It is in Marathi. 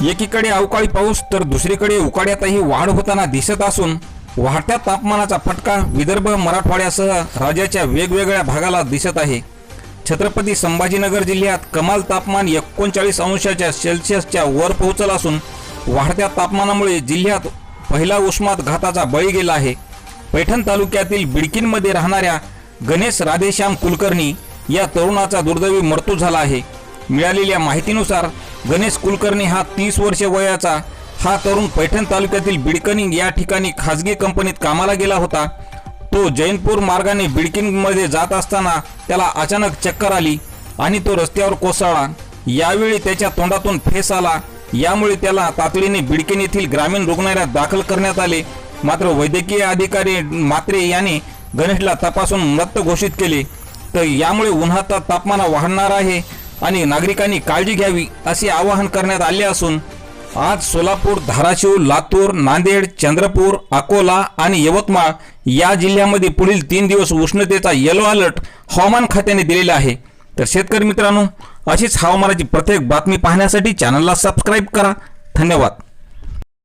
एकीकडे अवकाळी पाऊस तर दुसरीकडे उकाड्यातही वाढ होताना दिसत असून वाढत्या तापमानाचा फटका विदर्भ मराठवाड्यासह राज्याच्या वेगवेगळ्या भागाला दिसत आहे. छत्रपती संभाजीनगर जिल्ह्यात कमाल तापमान एकोणचाळीस अंशाच्या सेल्सिअसच्या वर पोहोचलं असून वाढत्या तापमानामुळे जिल्ह्यात पहिला उष्मात घाताचा बळी गेला आहे. पैठण तालुक्यातील बिडकीनमध्ये राहणाऱ्या गणेश राधेश्याम कुलकर्णी या तरुणाचा दुर्दैवी मृत्यू झाला आहे. मिळालेल्या माहितीनुसार गणेश कुलकर्णी हा तीस वर्ष वयाचा हा तरुण पैठण तालुक्यातील बिडकनिंग या ठिकाणी खाजगी कंपनीत कामाला गेला होता. तो जैनपूर मार्गाने बिडकिंगमध्ये जात असताना त्याला अचानक चक्कर आली आणि तो रस्त्यावर कोसळला. यावेळी त्याच्या तोंडातून फेस आला. यामुळे त्याला तातडीने बिडकेन येथील ग्रामीण रुग्णालयात दाखल करण्यात आले. मात्र वैद्यकीय अधिकारी मात्रे याने गणेशला तपासून मृत घोषित केले. तर यामुळे उन्हाचा तापमान वाढणार आहे. आणि नागरिकांनी काळजी घ्यावी असे आवाहन करण्यात आले असून आज सोलापूर धाराशिव लातूर नांदेड चंद्रपूर अकोला आणि यवतमाळ या जिल्ह्यामध्ये पुढील तीन दिवस उष्णतेचा येलो अलर्ट हवामान खात्याने दिलेला आहे. तर शेतकरी मित्रांनो अशीच हवामानाची प्रत्येक बातमी पाहण्यासाठी चॅनलला सबस्क्राईब करा. धन्यवाद.